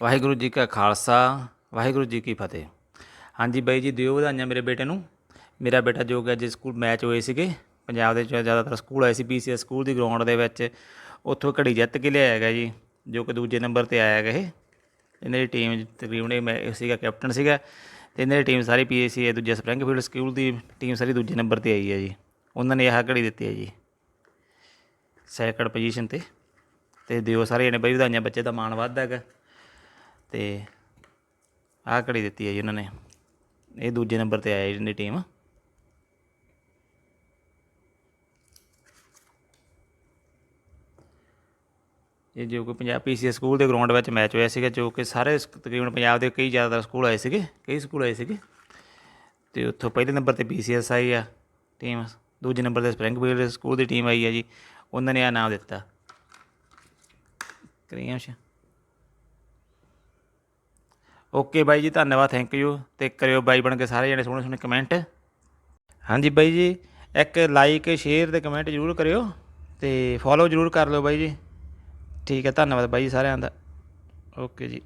ਵਾਹਿਗੁਰੂ ਜੀ ਕਾ ਖਾਲਸਾ, ਵਾਹਿਗੁਰੂ ਜੀ ਕੀ ਫਤਿਹ। ਹਾਂਜੀ ਬਾਈ ਜੀ, ਦਿਓ ਵਧਾਈਆਂ ਮੇਰੇ ਬੇਟੇ ਨੂੰ। ਮੇਰਾ ਬੇਟਾ ਜੋ ਕਿ ਅੱਜ ਸਕੂਲ ਮੈਚ ਹੋਏ ਸੀਗੇ, ਪੰਜਾਬ ਦੇ ਜ਼ਿਆਦਾਤਰ ਸਕੂਲ ਆਏ ਸੀ, ਪੀਸੀਐਸ ਸਕੂਲ ਦੀ ਗਰਾਊਂਡ ਦੇ ਵਿੱਚ। ਉੱਥੋਂ ਘੜੀ ਜਿੱਤ ਕੇ ਲਿਆਇਆ ਹੈਗਾ ਜੀ, ਜੋ ਕਿ ਦੂਜੇ ਨੰਬਰ ਤੇ ਆਇਆ ਗਿਆ ਇਹ। ਇਹਨਾਂ ਦੀ ਟੀਮ ਤਕਰੀਬਨ ਇਹ ਮੈਂ ਸੀਗਾ ਕੈਪਟਨ ਸੀਗਾ ਤੇ ਇਹਨਾਂ ਦੀ ਟੀਮ ਸਾਰੀ ਪੀਏਸੀ ਦੂਜੇ ਸਪਰਿੰਗਫੀਲਡ ਸਕੂਲ ਦੀ ਟੀਮ ਸਾਰੀ ਦੂਜੇ ਨੰਬਰ ਤੇ ਆਈ ਹੈ ਜੀ। ਉਹਨਾਂ ਨੇ ਆਹ ਘੜੀ ਦਿੱਤੀ ਹੈ ਜੀ ਸੈਕੰਡ ਪੋਜੀਸ਼ਨ ਤੇ। ਤੇ ਦਿਓ ਸਾਰੇ ਜਣੇ ਬਈ ਵਧਾਈਆਂ, ਬੱਚੇ ਦਾ ਮਾਣ ਵੱਧਦਾ ਹੈਗਾ। ਤੇ ਆਹ ਘੜੀ ਦਿੱਤੀ ਹੈ ਜੀ ਉਹਨਾਂ ਨੇ। ਇਹ ਦੂਜੇ ਨੰਬਰ ਤੇ ਆਇਆ ਜੀ ਟੀਮ ਇਹ ਜੋ ਕਿ ਪੰਜਾਬ ਪੀਸੀਐਸ ਸਕੂਲ ਦੇ ਗਰਾਊਂਡ ਵਿੱਚ ਮੈਚ ਹੋਇਆ ਸੀਗਾ, ਜੋ ਕਿ ਸਾਰੇ ਤਕਰੀਬਨ ਪੰਜਾਬ ਦੇ ਕਈ ਜ਼ਿਆਦਾਤਰ ਸਕੂਲ ਆਏ ਸੀਗੇ, ਕਈ ਸਕੂਲ ਆਏ ਸੀਗੇ। ਤੇ ਉੱਥੋਂ ਪਹਿਲੇ ਨੰਬਰ ਤੇ ਪੀਸੀਐਸ ਆਈ ਆ ਟੀਮ ਦੂਜੇ ਨੰਬਰ ਤੇ ਸਪਰਿੰਗਫੀਲਡ ਸਕੂਲ ਦੀ ਟੀਮ ਆਈ ਆ ਜੀ। ਉਹਨਾਂ ਨੇ ਆ ਨਾਮ ਦਿੱਤਾ। ਕਰੀਮਸ਼ ਓਕੇ ਬਾਈ ਜੀ, ਧੰਨਵਾਦ ਥੈਂਕ ਯੂ ਤੇ ਕਰਿਓ ਬਾਈ ਬਣ ਕੇ ਸਾਰੇ ਜਣੇ ਸੋਹਣੇ ਸੋਹਣੇ ਕਮੈਂਟ ਹਾਂਜੀ ਬਾਈ ਜੀ, ਇੱਕ ਲਾਈਕ ਸ਼ੇਅਰ ਤੇ ਕਮੈਂਟ ਜ਼ਰੂਰ ਕਰਿਓ ਤੇ ਫੋਲੋ ਜ਼ਰੂਰ ਕਰ ਲਿਓ ਬਾਈ ਜੀ। ਠੀਕ ਹੈ, ਧੰਨਵਾਦ ਬਾਈ ਜੀ ਸਾਰਿਆਂ ਦਾ। ਓਕੇ ਜੀ।